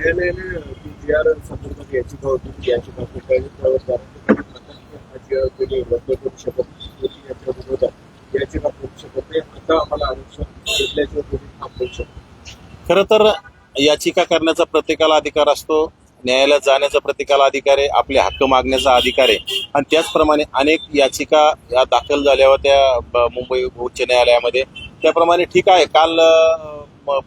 न्यायालयाने ती जी आर संदर्भात याचिका होती ती याचिका फेटाळली त्यावर जातीय जी रद्द करू शकत होती याच्या विरोधात याचिका करू शकत नाही. आता आम्हाला आरक्षण घेतल्याच्या तुम्ही थांबवू शकतो खरं तर याचिका करण्याचा प्रत्येकाला अधिकार असतो. न्यायालयात जाण्याचा प्रत्येकाला अधिकार आहे आपले हक्क मागण्याचा अधिकार आहे. आणि त्याचप्रमाणे अनेक याचिका या दाखल झाल्या होत्या मुंबई उच्च न्यायालयामध्ये. त्याप्रमाणे ठीक आहे काल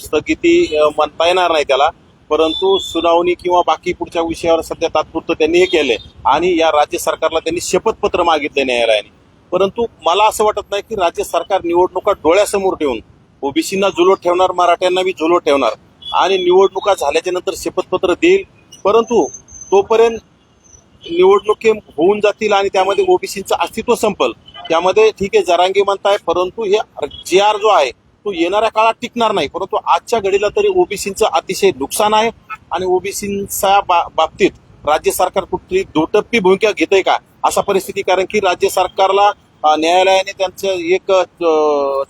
स्थगिती म्हणता येणार नाही त्याला. परंतु सुनावणी किंवा बाकी पुढच्या विषयावर सध्या तात्पुरतं त्यांनी हे केलंय. आणि या राज्य सरकारला त्यांनी शपथपत्र मागितलं न्यायालयाने. परंतु मला असं वाटत नाही की राज्य सरकार निवडणुका डोळ्यासमोर ठेवून ओबीसींना जुलत ठेवणार मराठ्यांना बी जुलत ठेवणार आणि निवडणुका झाल्याच्यानंतर शपथपत्र देईल. परंतु तोपर्यंत निवडणुकी होऊन जातील आणि त्यामध्ये ओबीसींचं अस्तित्व संपल. त्यामध्ये ठीक आहे जरांगी म्हणताय परंतु हे जी आर जो आहे तो येणाऱ्या काळात टिकणार नाही. परंतु आजच्या घडीला तरी ओबीसीचं अतिशय नुकसान आहे आणि ओबीसीच्या बाबतीत राज्य सरकार कुठली दुटप्पी भूमिका घेतंय का असा परिस्थिती कारण की राज्य सरकारला न्यायालयाने त्यांचं एक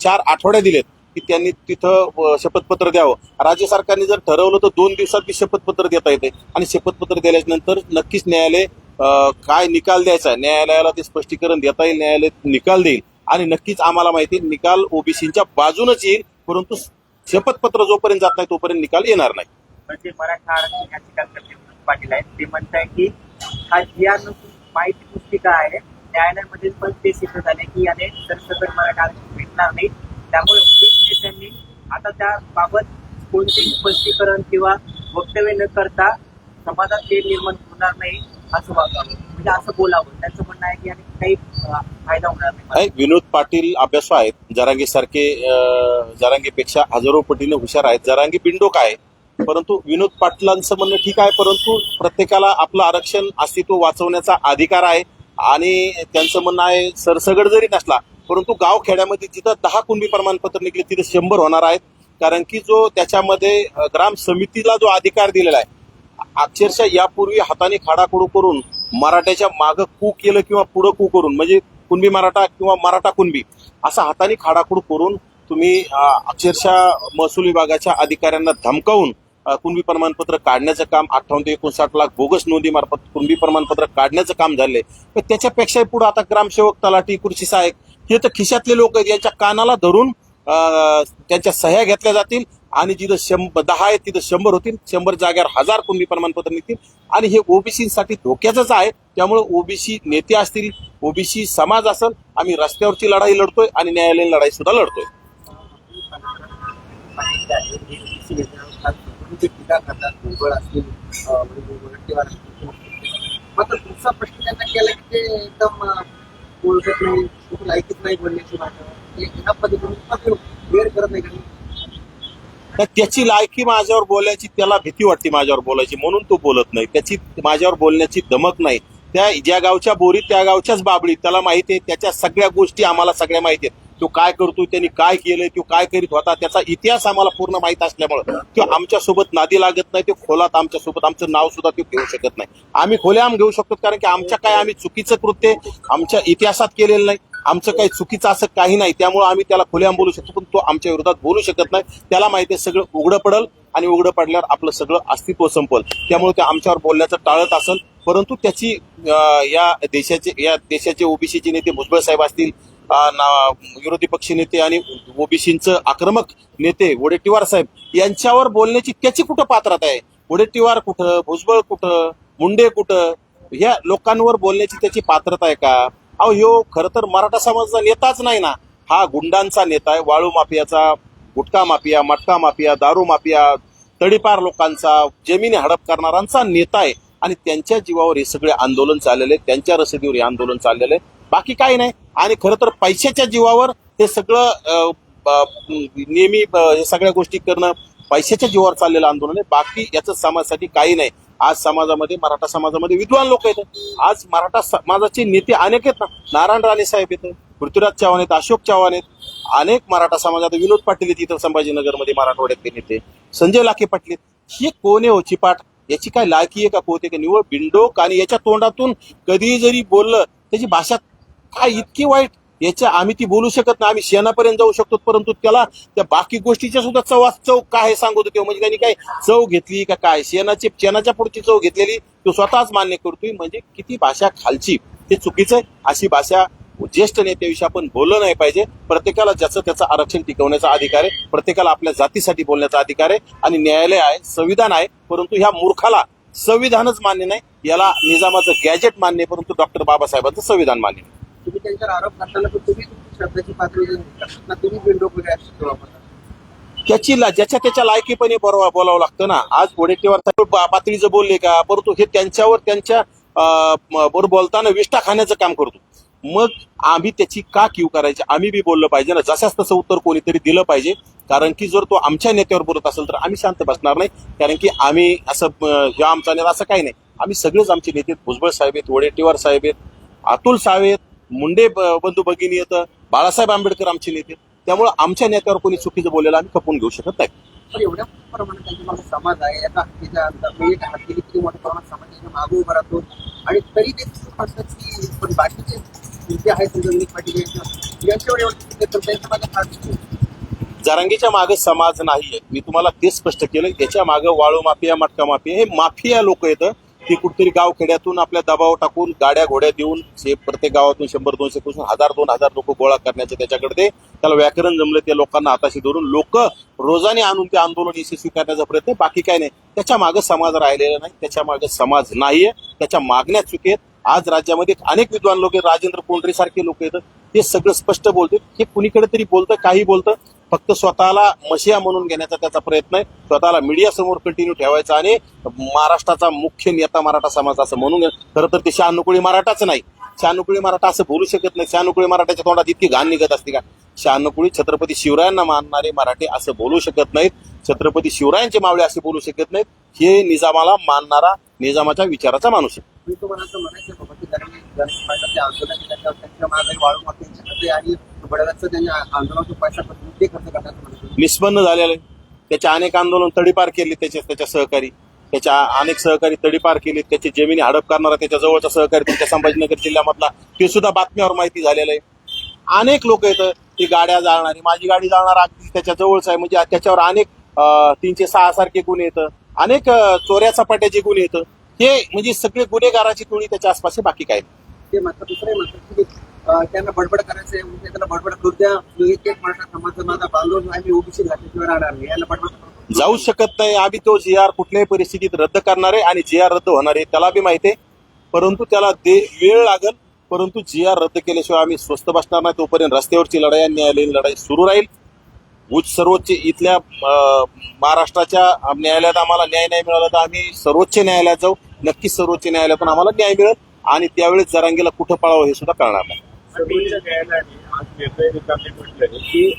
चार आठवडे दिलेत की त्यांनी तिथं शपथपत्र द्यावं. राज्य सरकारने जर ठरवलं तर दोन दिवसात बी शपथपत्र देता येते आणि शपथपत्र दिल्यानंतर नक्कीच न्यायालय काय निकाल द्यायचा? आहे, न्यायालयाला ते स्पष्टीकरण देता येईल न्यायालय निकाल देईल. आणि नक्कीच आम्हाला माहिती आहे, निकाल ओबीसीच्या बाजूनच येईल परंतु शपथपत्र जोपर्यंत जात नाही तोपर्यंत निकाल येणार नाही. म्हणजे मराठा आरक्षण याचिकाकर्ते विनोद पाटील आहेत ते म्हणताय की हा जी माहिती पुस्तिका आहे न्यायालयामध्ये पण ते सिद्ध झाले की याने सरसकट मराठा आरक्षण भेटणार नाही. त्यामुळे ओबीसी नेत्यांनी आता त्याबाबत कोणतेही स्पष्टीकरण किंवा वक्तव्य न करता समाजात ते निर्माण होणार नाही असं वागावं म्हणजे असं बोलावं. त्यांचं म्हणणं आहे की काही फायदा होणार नाही. विनोद पाटील अभ्यासू आहेत. जरांगी सारखे जरांगेपेक्षा हजारो पटीने हुशार आहेत. जरांगी बिंडोक आहे परंतु विनोद पाटलांचं म्हणणं ठीक आहे परंतु प्रत्येकाला आपलं आरक्षण अस्तित्व वाचवण्याचा अधिकार आहे. आणि त्यांचं म्हणणं आहे सरसगड जरी नसला परंतु गाव खेड्यामध्ये जिथं दहा कुणबी प्रमाणपत्र निघले तिथे शंभर होणार आहेत. कारण की जो त्याच्यामध्ये ग्राम समितीला जो अधिकार दिलेला आहे अक्षरशः यापूर्वी हाताने खाडाखोडू करून मराठ्याच्या मागं कू केलं किंवा पुढं कू करून म्हणजे कुणबी मराठा किंवा मराठा कुणबी असा हाताने खाडाखूड करून तुम्ही अक्षरशः महसूल विभागाच्या अधिकाऱ्यांना धमकावून कुणबी प्रमाणपत्र काढण्याचं काम अठ्ठावन्न ते एकोणसाठ लाख बोगस नोंदीमार्फत कुणबी प्रमाणपत्र काढण्याचं काम झालंय. तर त्याच्यापेक्षाही पुढे आता ग्रामसेवक तलाठी कृषी सहाय्यक हे तर खिशातले लोक आहेत यांच्या कानाला धरून त्यांच्या सह्या घेतल्या जातील. आणि जिथं शंभर दहा आहेत तिथं शंभर होतील. शंभर जाग्यावर हजार कुणबी प्रमाणपत्र निघतील. आणि हे ओबीसीसाठी धोक्याचंच आहे. त्यामुळे ओबीसी नेते असतील ओबीसी समाज असेल आम्ही रस्त्यावरची लढाई लढतोय आणि न्यायालयीन लढाई सुद्धा लढतोय. मात्र दुसरा प्रश्न त्यांना केला की ते एकदम अं, बोलत नाही खूप नाही बोलण्याची माझ्यावर ह्या पद्धतीने मात्र करत नाही तर त्याची लायकी माझ्यावर बोलायची त्याला भीती वाटते माझ्यावर बोलायची. म्हणून तो बोलत नाही. त्याची माझ्यावर बोलण्याची धमक नाही. त्या ज्या गावच्या बोरी त्या गावच्याच बाबडी त्याला माहिती आहे त्याच्या सगळ्या गोष्टी आम्हाला सगळ्या माहिती आहेत. तो काय करतो त्यांनी काय केलंय तो काय करीत होता त्याचा इतिहास आम्हाला पूर्ण माहीत असल्यामुळं तो आमच्यासोबत नादी लागत नाही ते खोलात आमच्यासोबत आमचं नाव सुद्धा तो घेऊ शकत नाही. आम्ही खोल्याम घेऊ शकतो कारण की आमच्या काय आम्ही चुकीचं कृत्य आमच्या इतिहासात केलेलं नाही. आमचं काही चुकीचं असं काही नाही. त्यामुळे आम्ही त्याला खुलेआम बोलू शकतो पण तो आमच्या विरोधात बोलू शकत नाही. त्याला माहिती आहे सगळं उघडं पडल आणि उघडं पडल्यावर आपलं सगळं अस्तित्व संपल. त्यामुळे ते आमच्यावर बोलण्याचं टाळत असेल. परंतु त्याची या देशाचे या देशाचे ओबीसीचे नेते भुजबळ साहेब असतील विरोधी पक्ष नेते आणि ओबीसींचं आक्रमक नेते वडेट्टीवार साहेब यांच्यावर बोलण्याची त्याची कुठं पात्रता आहे? वडेट्टीवार कुठं? भुजबळ कुठं? मुंडे कुठं? ह्या लोकांवर बोलण्याची त्याची पात्रता आहे का? अहो ह्यो खरं तर मराठा समाजाचा नेताच नाही ना. हा गुंडांचा नेता आहे वाळू माफियाचा गुटखा माफिया मटका माफिया दारू माफिया तडीपार लोकांचा जमिनी हडप करणाऱ्यांचा नेता आहे. आणि त्यांच्या जीवावर हे सगळे आंदोलन चाललेले आहे, त्यांच्या रसदीवर हे आंदोलन चाललेलं आहे बाकी काही नाही. आणि खरं तर पैशाच्या जीवावर हे सगळं नेहमी सगळ्या गोष्टी करणं पैशाच्या जीवावर चाललेलं आंदोलन आहे. बाकी याचं समाजासाठी काही नाही. आज समाजामध्ये मराठा समाजामध्ये विद्वान लोक येतात. आज मराठा समाजाचे नेते अनेक आहेत ना. नारायण राणे साहेब आहेत पृथ्वीराज चव्हाण आहेत अशोक चव्हाण आहेत अनेक मराठा समाजात विनोद पाटील आहेत इथं संभाजीनगरमध्ये मराठवाड्यातले नेते. संजय लाखे पाटील आहेत. हे कोण आहे हो चिपाट? याची काय लायकी आहे का पोहते का निवड? बिंडोक आणि याच्या तोंडातून कधी जरी बोललं त्याची भाषा काय इतकी वाईट? याच्या आम्ही ती बोलू शकत नाही. आम्ही शेणापर्यंत जाऊ शकतो परंतु त्याला त्या बाकी गोष्टीच्या सुद्धा चव चव काय सांगत सांगू किंवा म्हणजे त्यांनी काय चव घेतली का काय? शेणाची शेणाच्या पुढची चव घेतलेली तो स्वतःच मान्य करतोय. म्हणजे किती भाषा खालची ते चुकीचं आहे. अशी भाषा ज्येष्ठ नेत्याविषयी आपण बोललं नाही पाहिजे. प्रत्येकाला ज्याचं त्याचं आरक्षण टिकवण्याचा अधिकार आहे. प्रत्येकाला आपल्या जातीसाठी बोलण्याचा अधिकार आहे. आणि न्यायालय आहे संविधान आहे. परंतु ह्या मूर्खाला संविधानच मान्य नाही. याला निजामाचं गॅजेट मान्य आहे. परंतु डॉक्टर बाबासाहेबांचं संविधान मान्य नाही. तुम्ही त्यांच्यावर आरोप करताना पण तुम्ही शब्दाची पातळी ना तुम्ही विंडो वगैरे अशी वापरता. त्याची ला- ज्याच्या त्याच्या लायकीपणे बरोबर बोलावं लागतं ना. आज वडेट्टीवार पातळीचं बोलले का? परंतु हे त्यांच्यावर त्यांच्या बरोबर बोलताना विष्ठा खाण्याचं काम करतो. मग आम्ही त्याची का क्यू करायची? आम्ही बी बोललं पाहिजे ना. जशाच तसं उत्तर कोणीतरी दिलं पाहिजे. कारण की जर तो आमच्या नेत्यावर बोलत असेल तर आम्ही शांत बसणार नाही. कारण की आम्ही असं अं, ह्या आमचा नेता असं काही नाही. आम्ही सगळेच आमचे नेते भुजबळ साहेब आहेत वडेट्टीवार साहेब आहेत अतुल साहेब आहेत. मुंडे बंधू भगिनी येतं बाळासाहेब आंबेडकर आमचे नेते. त्यामुळे आमच्या नेत्यावर कोणी चुकीचं बोलायला आम्ही खपून घेऊ शकत नाही. पण एवढ्या प्रमाणात समाज आहे. एका हत्तीच्या अंतर एका हत्तीने किती मोठ्या प्रमाणात समाजाच्या मागे उभा राहतो. आणि तरी ते म्हणतात की पण बाकीचे आहेत पाटील यांच्यावर एवढं. जरांगीच्या मागे समाज नाहीये. मी तुम्हाला तेच स्पष्ट केलं याच्या मागे वाळू माफिया मटका माफिया हे माफिया लोक येतं. ते कुठेतरी गाव खेड्यातून आपल्या दबाव टाकून गाड्या घोड्या देऊन जे प्रत्येक गावातून शंभर दोनशे पासून हजार दोन हजार लोक गोळा करण्याचे त्याच्याकडे ते त्याला व्याकरण जमलं ते लोकांना हाताशी धरून लोक रोजाने आणून ते आंदोलन यशस्वी करण्याचा प्रयत्न बाकी काय नाही. त्याच्यामागे समाज राहिलेला नाही. त्याच्यामागे समाज नाहीये. त्याच्या मागण्या चुकेत आज राज्यामध्ये अनेक विद्वान लोक आहेत. राजेंद्र कोंडरे सारखे लोक आहेत. ते सगळं स्पष्ट बोलते हे कुणीकडे तरी बोलतं काही बोलतं. फक्त स्वतःला मशिया म्हणून घेण्याचा त्याचा प्रयत्न आहे. स्वतःला मीडिया समोर कंटिन्यू ठेवायचा आणि महाराष्ट्राचा मुख्य नेता मराठा समाज असं म्हणून खरं तर ते शहानुकुळी मराठाच नाही. शहानुकुळी मराठा असं बोलू शकत नाही. शहानुकुळी मराठाच्या तोंडात इतकी घाण निघत असते का? शहानुकुळी छत्रपती शिवरायांना मानणारे मराठे असं बोलू शकत नाहीत. छत्रपती शिवरायांचे मावळे असे बोलू शकत नाहीत. हे निजामाला मानणारा निजामाच्या विचाराचा माणूस आहे. मी तुम्हाला असं म्हणायचं बाबा की त्यांनी गणेश पाटाचे आंदोलन त्यांच्या त्यांच्या महागाई वाळू मागणी खाते आणि बडव्याचं त्यांनी आंदोलनाचा पैसा पण ते खर्च करण्याचं म्हणतो निष्पन्न झालेलं आहे. त्याचे अनेक आंदोलन तडीपार केले त्याचे त्याच्या सहकारी. त्याच्या अनेक सहकारी तडीपार केले त्याची जमिनी हडप करणारा त्याच्या जवळचा सहकारी तुमच्या संभाजीनगर जिल्ह्यामधला. ते सुद्धा बातमीवर माहिती झालेलं आहे. अनेक लोक येतं ती गाड्या जाळणारी माझी गाडी जाळणार अगदी त्याच्या जवळच आहे. म्हणजे त्याच्यावर अनेक तीनशे सहा सारखे गुन्हे येतं अनेक चोऱ्या चपाट्याचे गुन्हे येतं हे म्हणजे सगळे गुन्हेगाराची टोळी त्याच्या आसपास बाकी काय. ते दुसरे त्यांना बडबड करायचं त्यांना बडबड करू द्या. एक एक मराठा समाज माझा बांधून आम्ही ओबीसी घातल्याशिवाय राहणार नाही. याला बडबड जाऊ शकत नाही आम्ही तो जी आर कुठल्याही परिस्थितीत रद्द करणार आहे आणि जी आर रद्द होणार आहे त्याला बी माहिती आहे. परंतु त्याला दे वेळ लागल परंतु जी आर रद्द केल्याशिवाय आम्ही स्वस्त बसणार नाही. तोपर्यंत रस्त्यावरची लढाई आणि न्यायालयीन लढाई सुरू राहील. उच्च सर्वोच्च इथल्या महाराष्ट्राच्या न्यायालयात आम्हाला न्याय नाही मिळाला तर आम्ही सर्वोच्च न्यायालयात जाऊ. नक्कीच सर्वोच्च न्यायालयातून आम्हाला न्याय मिळेल आणि त्यावेळेस जरांगीला कुठं पळावं हे सुद्धा कळणार नाही. सर्वोच्च न्यायालयाने आज निर्णय देताना म्हटलंय की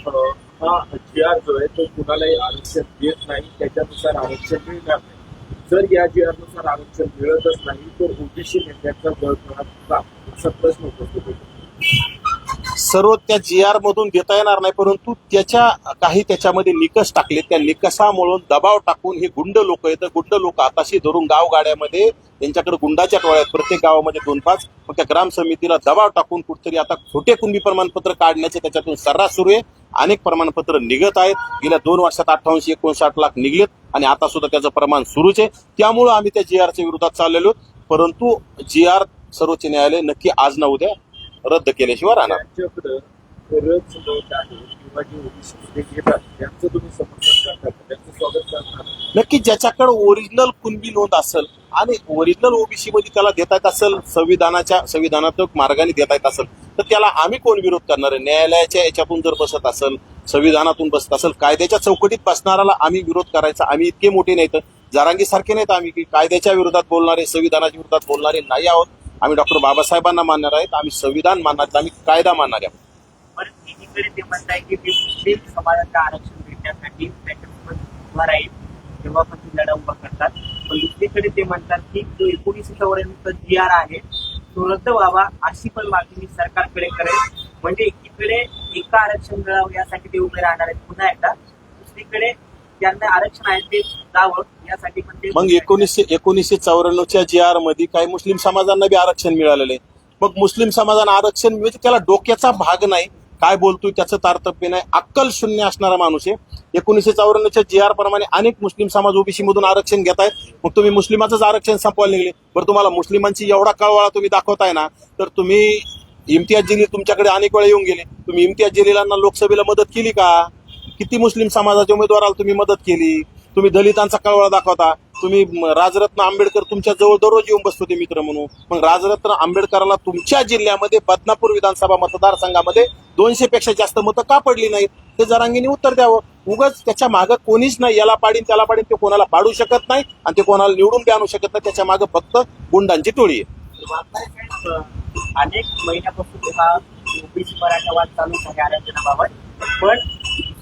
हा जी आर जो आहे तो कुणालाही आरक्षण देत नाही त्याच्यानुसार आरक्षण मिळणार नाही. जर या जी आरनुसार आरक्षण मिळतच नाही तर ओबीसी नेत्यांचा गळफास का असा प्रश्न उपस्थित होतो. सर्व त्या जी आर मधून देता येणार नाही परंतु त्याच्या काही त्याच्यामध्ये निकष टाकले त्या निकषामुळे दबाव टाकून हे गुंड लोक येतं गुंड लोक आताशी धरून गावगाड्यामध्ये त्यांच्याकडे गुंडाच्या टोळ्या आहेत प्रत्येक गावामध्ये दोन पाच मग त्या ग्राम समितीला दबाव टाकून कुठतरी आता खोटे कुंभी प्रमाणपत्र काढण्याचे त्याच्यातून सर्रास सुरू आहे. अनेक प्रमाणपत्र निघत आहेत. गेल्या दोन वर्षात अठ्ठावन्नशे एकोणसाठ लाख निघलेत आणि आता सुद्धा त्याचं प्रमाण सुरूच आहे. त्यामुळं आम्ही त्या जी आरच्या विरोधात चाललेलो परंतु जी आर सर्वोच्च न्यायालय नक्की आज ना उद्या रद्द केल्याशिवाय राहणार. नक्की ज्याच्याकडे ओरिजिनल कुणबी नोंद असेल आणि ओरिजिनल ओबीसी मध्ये त्याला देता येत असेल संविधानाच्या संविधानात्मक मार्गाने देता येत असेल तर त्याला आम्ही कोण विरोध करणार आहे? न्यायालयाच्या याच्यातून जर बसत असेल संविधानातून बसत असेल कायद्याच्या चौकटीत बसणाराला आम्ही विरोध करायचा आम्ही इतके मोठे नाहीत. जारांगी सारखे नाहीत आम्ही की कायद्याच्या विरोधात बोलणारे संविधानाच्या विरोधात बोलणारे नाही आहोत. आम्ही डॉक्टर बाबासाहेबांना मानणार आहेत आम्ही संविधान मानणार आहेत, आम्ही कायदा मानणार आहोत. परत एकीकडे ते म्हणताय की ते मुस्लिम आरक्षण भेटण्यासाठी त्याच्यासोबत उभा राहील तेव्हा पण ती लढा उभा करतात. पण दुसरीकडे ते म्हणतात की जो एकोणीसशे चौऱ्याण्णवचा जी आर आहे तो रद्द व्हावा अशी पण मागणी सरकारकडे करेल. म्हणजे एकीकडे एका आरक्षण मिळावं यासाठी ते उभे राहणार आहेत पुन्हा एकदा. दुसरीकडे ज्यांना आरक्षण आहे ते जावं यासाठी पण ते मग एकोणीसशे एकोणीसशे चौऱ्याण्णवच्या जी आरमध्ये काही मुस्लिम समाजांना बी आरक्षण मिळालेलं आहे. मग मुस्लिम समाजानं आरक्षण म्हणजे त्याला डोक्याचा भाग नाही. काय बोलतोय त्याचं तारतम्य नाही. अक्कल शून्य असणारा माणूस आहे. एकोणीसशे चौऱ्याण्णवच्या जी आर प्रमाणे अनेक मुस्लिम समाज ओबीसी मधून आरक्षण घेत आहेत. मग तुम्ही मुस्लिमाचंच आरक्षण संपवायला निघले. बरं तुम्हाला मुस्लिमांची एवढा कळवाळा तुम्ही दाखवताय ना तर तुम्ही इम्तियाज जलील तुमच्याकडे अनेक वेळा येऊन गेले. तुम्ही इम्तियाज जलीलांना लोकसभेला मदत केली का? किती मुस्लिम समाजाच्या उमेदवाराला तुम्ही मदत केली? तुम्ही दलितांचा कळवळा दाखवता. तुम्ही राजरत्न आंबेडकर तुमच्या जवळ दररोज येऊन बसतो ते मित्र म्हणून. मग राजरत्न आंबेडकराला तुमच्या जिल्ह्यामध्ये बदनापूर विधानसभा मतदारसंघामध्ये दोनशे पेक्षा जास्त मतं का पडली नाहीत? ते जरांगीने उत्तर द्यावं. उगाच त्याच्या मागं कोणीच नाही. याला पाडीन त्याला पाडीन ते कोणाला पाडू शकत नाही आणि ते कोणाला निवडून बी आणू शकत नाही. त्याच्या मागं फक्त गुंडांची टोळी आहे. अनेक महिन्यापासून हा ओबीसी चालू आहे आरक्षणाबाबत पण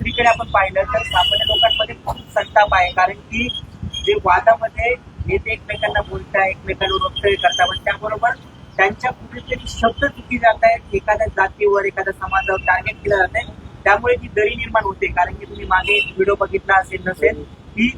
दुसरीकडे आपण पाहिलं तर सामान्य लोकांमध्ये खूप संताप आहे. कारण की जे वादामध्ये नेते एकमेकांना बोलताय एकमेकांवर वक्तव्य करतात पण त्याबरोबर त्यांच्या कुठेतरी शब्द चुकी जात आहेत. एखाद्या जातीवर एखाद्या समाजावर टार्गेट केलं जात आहे. त्यामुळे ती दरी निर्माण होते. कारण की तुम्ही मागे व्हिडिओ बघितला असेल नसेल की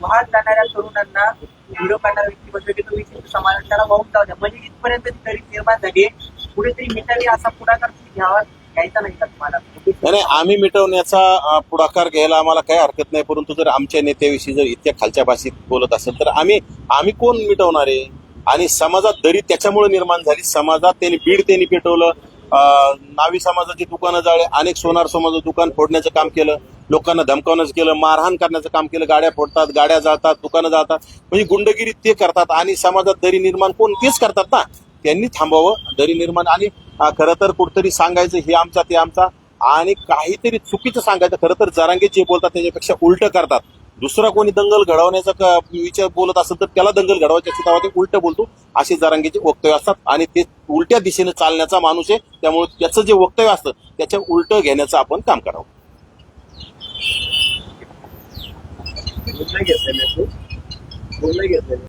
वाहत जाणाऱ्या तरुणांना व्हिडिओ करणारा व्यक्ती की तुम्ही समाजाला समाजात त्याला वाहून जाऊ द्या. म्हणजे इथपर्यंत ती दरी निर्माण झाली आहे. कुठेतरी मिटावी असा पुढाकार तुम्ही घ्यावा. घ्यायचा नाही का तुम्हाला नाही आम्ही मिटवण्याचा पुढाकार घ्यायला आम्हाला काही हरकत नाही परंतु जर आमच्या नेत्याविषयी जर इतक्या खालच्या भाषेत बोलत असेल तर आम्ही आम्ही कोण मिटवणार आहे? आणि समाजात दरी त्याच्यामुळे निर्माण झाली समाजात त्यांनी बीड त्यांनी पेटवलं नावी समाजाची दुकानं जाळे अनेक सोनार समाजाचं दुकान फोडण्याचं काम केलं लोकांना धमकावण्याचं केलं मारहाण करण्याचं काम केलं गाड्या फोडतात गाड्या जाळतात दुकानं जाळतात म्हणजे गुंडगिरी ते करतात आणि समाजात दरी निर्माण कोण तेच करतात ना? त्यांनी थांबावं दरी निर्माण आणि खरं तर कुठतरी सांगायचं हे आमचा ते आमचा. आणि काहीतरी चुकीचं सांगायचं खरं तर जरांगे जे बोलतात त्याच्यापेक्षा उलट करतात. दुसरा कोणी दंगल घडवण्याचा विचार बोलत असेल तर त्याला दंगल घडवायच्या असते तेव्हा ते उलट बोलतो. असे जरांगेचे वक्तव्य असतात आणि ते उलट्या दिशेने चालण्याचा माणूस आहे. त्यामुळे त्याचं जे वक्तव्य असतं त्याच्या उलट घेण्याचं आपण काम करावं. घेतलेलं